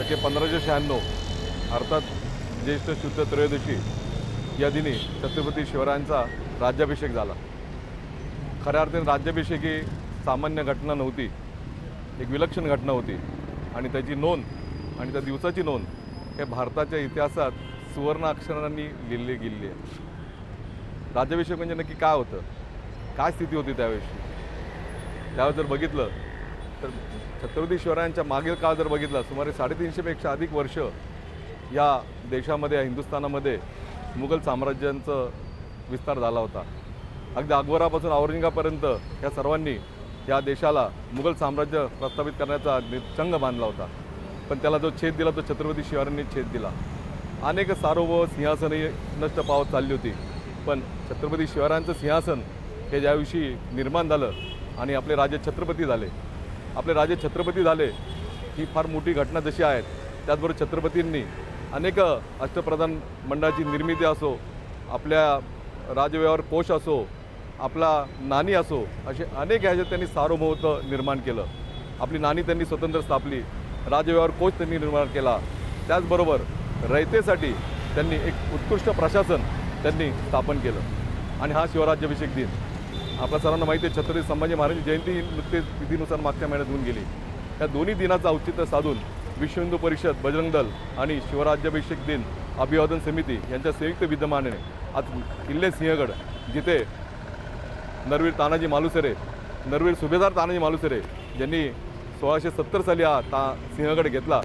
शके पंधराशे शहाण्णव अर्थात ज्येष्ठ शुद्ध त्रयोदशी या दिनी छत्रपती शिवरायांचा राज्याभिषेक झाला. खऱ्या अर्थाने राज्याभिषेक ही सामान्य घटना नव्हती एक विलक्षण घटना होती. आणि त्याची नोंद आणि त्या दिवसाची नोंद हे भारताच्या इतिहासात सुवर्ण अक्षरांनी लिहिली गेलेली आहे. राज्याभिषेक म्हणजे नक्की काय होतं? काय स्थिती होती त्यावेळेस? त्यावेळेस जर बघितलं तर छत्रपती शिवरायांच्या मागील काळ जर बघितला सुमारे साडेतीनशेपेक्षा अधिक वर्ष या देशामध्ये या हिंदुस्थानामध्ये मुघल साम्राज्यांचं विस्तार झाला होता. अगदी अकबरापासून औरंगापर्यंत या सर्वांनी या देशाला मुघल साम्राज्य प्रस्थापित करण्याचा नि- चंग बांधला होता. पण त्याला जो छेद दिला तो छत्रपती शिवरायांनी छेद दिला. अनेक सार्वभौम सिंहासने नष्ट पावत चालली होती. पण छत्रपती शिवरायांचं सिंहासन हे ज्या दिवशी निर्माण झालं आणि आपले राजे छत्रपती झाले आपले राजे छत्रपती झाले ही फार मोठी घटना जशी आहेत त्याचबरोबर छत्रपतींनी अनेक अष्टप्रधान मंडळाची निर्मिती असो आपल्या राजव्यवहार कोश असो आपला नाणी असो असे अनेक ह्याच्यात त्यांनी सार्वभौमत्व निर्माण केलं. आपली नाणी त्यांनी स्वतंत्र स्थापली राजव्यवहार कोश त्यांनी निर्माण केला. त्याचबरोबर रयतेसाठी त्यांनी एक उत्कृष्ट प्रशासन त्यांनी स्थापन केलं. आणि हा शिवराज्याभिषेक दिन. आपल्या सर्वांना माहिती आहे छत्रपती संभाजी महाराज जयंती नृत्य नुकतेच विधीनुसार मागच्या महिन्यात होऊन गेली. या दोन्ही दिनाचं औचित्य साधून विश्व हिंदू परिषद बजरंग दल आणि शिवराज्याभिषेक दिन अभिवादन समिती यांच्या संयुक्त विद्यमानाने आज किल्ले सिंहगड जिथे नरवीर तानाजी मालुसरे नरवीर सुभेदार तानाजी मालुसरे ज्यांनी सोळाशे सत्तर साली हा ता सिंहगड घेतला.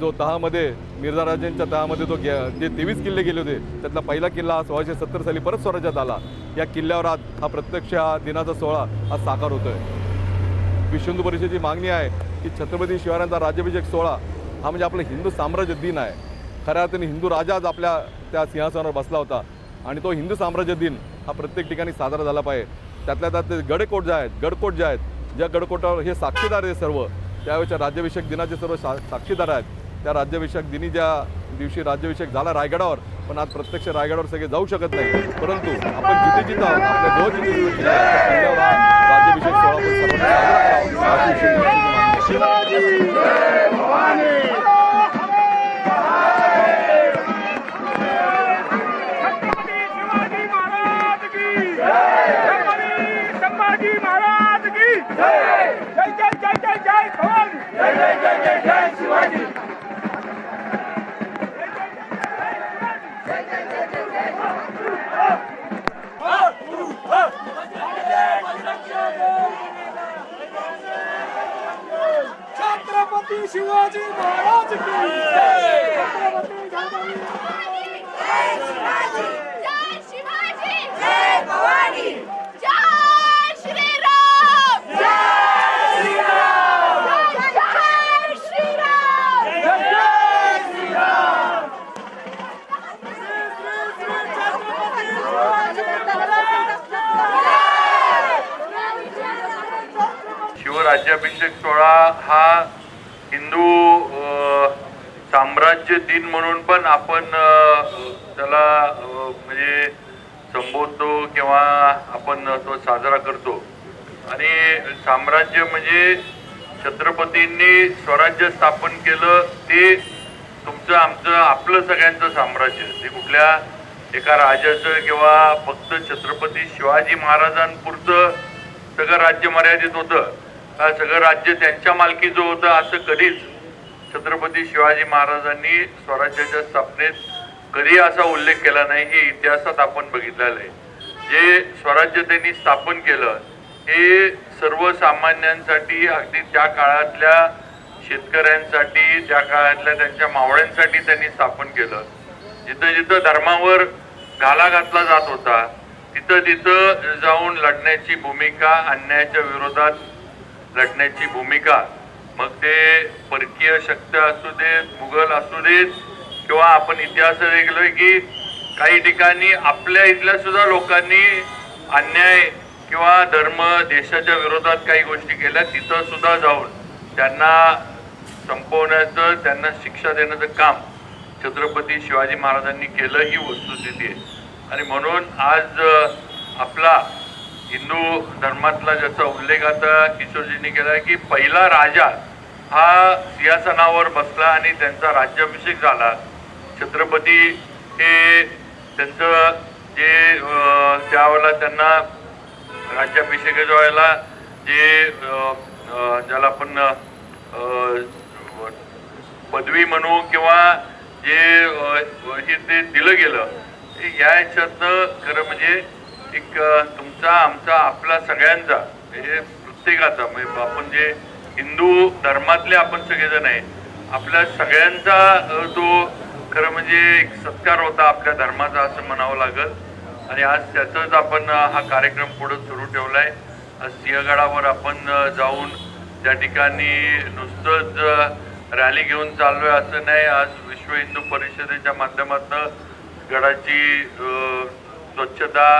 जो तहामध्ये मिर्झा राजांच्या तहामध्ये तो गे जे तेवीस किल्ले गेले होते त्यातला पहिला किल्ला हा सोळाशे सत्तर साली परत स्वराज्यात आला. या किल्ल्यावर आज हा प्रत्यक्ष हा दिनाचा सोहळा हा साकार होतोय. विश्व हिंदू परिषदेची मागणी आहे की छत्रपती शिवरायांचा राज्याभिषेक सोहळा हा म्हणजे आपलं हिंदू साम्राज्य दिन आहे. खऱ्या अर्थाने हिंदू राजा आज आपल्या त्या सिंहासनावर बसला होता आणि तो हिंदू साम्राज्य दिन हा प्रत्येक ठिकाणी साजरा झाला पाहिजे. त्यातल्या त्यात ते गडकोट जे आहेत गडकोट जे आहेत ज्या गडकोटावर हे साक्षीदार आहे सर्व त्यावेळेच्या राज्याभिषेक दिनाचे सर्व सा साक्षीदार आहेत. त्या राज्याभिषेक दिनी ज्या दिवशी राज्याभिषेक झाला रायगडावर पण आज प्रत्यक्ष रायगडावर सगळे जाऊ शकत नाही. परंतु आपण जिथे जिथं आहोत आपल्या जवळ जिथे किल्ल्यावर राज्याभिषेक सोहळा शिवाजी महाराज की जय जय जय जय जय भवानी जय जय जय जय जय शिवाजी छत्रपती शिवाजी महाराज की जय छत्रपती संभाजी जय शिवाजी जय शिवाजी जय भवानी जय श्रीराम जय श्रीराम जय श्रीराम जय श्रीराम शिवराज्याभिषेक सोहळा हा हिंदू साम्राज्य दिन म्हणून पण आपण त्याला म्हणजे संबोधतो किंवा आपण तो साजरा करतो. आणि साम्राज्य म्हणजे छत्रपतींनी स्वराज्य स्थापन केलं ते तुमचं आमचं आपलं सगळ्यांचं साम्राज्य. ते कुठल्या एका राजाचं किंवा फक्त छत्रपती शिवाजी महाराजांपुरतं सगळं राज्य मर्यादित होतं. सगळं राज्य त्यांच्या मालकीचं होतं असं कधीच छत्रपती शिवाजी महाराजांनी स्वराज्याच्या स्थापनेत कधी असा उल्लेख केला नाही हे इतिहासात आपण बघितलेलं आहे. जे स्वराज्य त्यांनी स्थापन केलं हे सर्वसामान्यांसाठी अगदी त्या काळातल्या शेतकऱ्यांसाठी त्या काळातल्या त्यांच्या मावळ्यांसाठी त्यांनी स्थापन केलं. जिथं जिथं धर्मावर घाला घातला जात होता तिथं तिथं जाऊन लढण्याची भूमिका अन्यायाच्या विरोधात लढण्याची भूमिका. मग ते परकीय शक्त असू देत मुघल असू देत किंवा आपण इतिहास ऐकलोय की काही ठिकाणी आपल्या इथल्या सुद्धा लोकांनी अन्याय किंवा धर्म देशाच्या विरोधात काही गोष्टी केल्या तिथं सुद्धा जाऊन त्यांना संपवण्याचं त्यांना शिक्षा देण्याचं काम छत्रपती शिवाजी महाराजांनी केलं ही वस्तुस्थिती आहे. आणि म्हणून आज आपला हिंदू धर्मातला ज्याचा उल्लेख आता किशोरजींनी केला की पहिला राजा हा सिंहासनावर बसला आणि त्यांचा राज्याभिषेक झाला. छत्रपती हे त्यांचं जे त्यावेळेला त्यांना राज्याभिषेकाच्या वेळेला जे ज्याला आपण पदवी म्हणू किंवा जे हे ते दिलं गेलं. या ह्याच्यातनं खरं म्हणजे एक तुमचा आमचा आपला सगळ्यांचा हे प्रत्येकाचा म्हणजे आपण जे हिंदू धर्मातले आपण सगळेजण आहे आपल्या सगळ्यांचा जो खरं म्हणजे एक सत्कार होता आपल्या धर्माचा असं म्हणावं लागल. आणि आज त्याचाच आपण हा कार्यक्रम पुढे सुरू ठेवलाय. आज सिंहगडावर आपण जाऊन त्या ठिकाणी नुसतंच रॅली घेऊन चाललोय असं नाही. आज विश्व हिंदू परिषदेच्या माध्यमातून गडाची स्वच्छता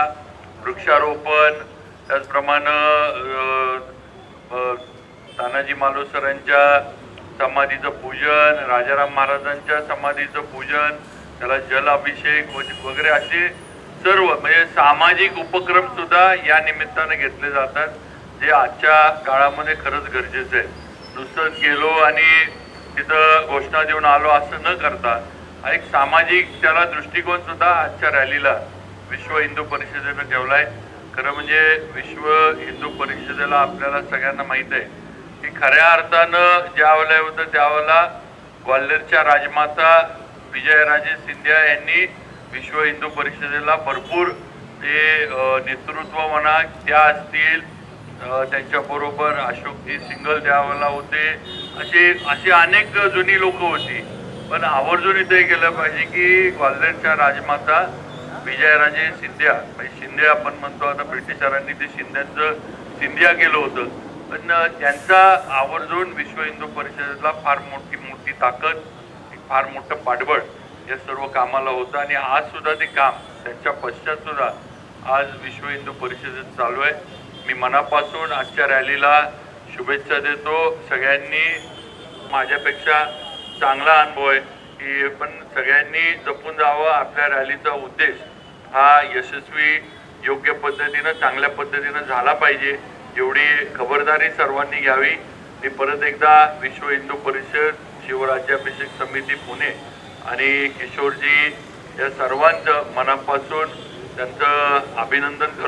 वृक्षारोपण त्याचप्रमाणे तानाजी मालुसरांच्या समाधीचं पूजन राजाराम महाराजांच्या समाधीचं पूजन त्याला जल अभिषेक वगैरे असे सर्व म्हणजे सामाजिक उपक्रम सुद्धा या निमित्ताने घेतले जातात जे आजच्या काळामध्ये खरंच गरजेचं आहे. नुसतंच गेलो आणि तिथं घोषणा देऊन आलो असं न करता एक सामाजिक त्याला दृष्टिकोन सुद्धा आजच्या रॅलीला विश्व हिंदू परिषदेनं ठेवलाय खरं म्हणजे विश्व हिंदू परिषदेला आपल्याला सगळ्यांना माहीत आहे की खऱ्या अर्थानं ज्या वेळेला होतं त्यावेळेला ग्वाल्हेरच्या राजमाता विजयराजे सिंधिया यांनी विश्व हिंदू परिषदेला भरपूर ते नेतृत्व म्हणा त्या असतील त्यांच्याबरोबर अशोकजी सिंगल त्यावेळेला होते. असे अशी अनेक जुनी लोक होती. पण आवर्जून इथे गेलं पाहिजे की ग्वाल्हेरच्या राजमाता विजयराजे सिंधिया म्हणजे शिंदे आपण म्हणतो आता ब्रिटिशरांनी ते शिंद्यांचं सिंधिया केलं होतं. पण त्यांचा आवर्जून विश्व हिंदू परिषदेला फार मोठी मोठी ताकद फार मोठं पाठबळ या सर्व कामाला होतं. आणि आज सुद्धा ते काम त्यांच्या पश्चात सुद्धा आज विश्व हिंदू परिषदेत चालू आहे. मी मनापासून आजच्या रॅलीला शुभेच्छा देतो. सगळ्यांनी माझ्यापेक्षा चांगला अनुभव आहे. की पण सगळ्यांनी जपून जावं. आपल्या रॅलीचा उद्देश हा यशस्वी योग्य पद्धतीनं चांगल्या पद्धतीनं झाला पाहिजे एवढी खबरदारी सर्वांनी घ्यावी. मी परत एकदा विश्व हिंदू परिषद शिवराज्याभिषेक समिती पुणे आणि किशोरजी या सर्वांचं मनापासून त्यांचं अभिनंदन करतो.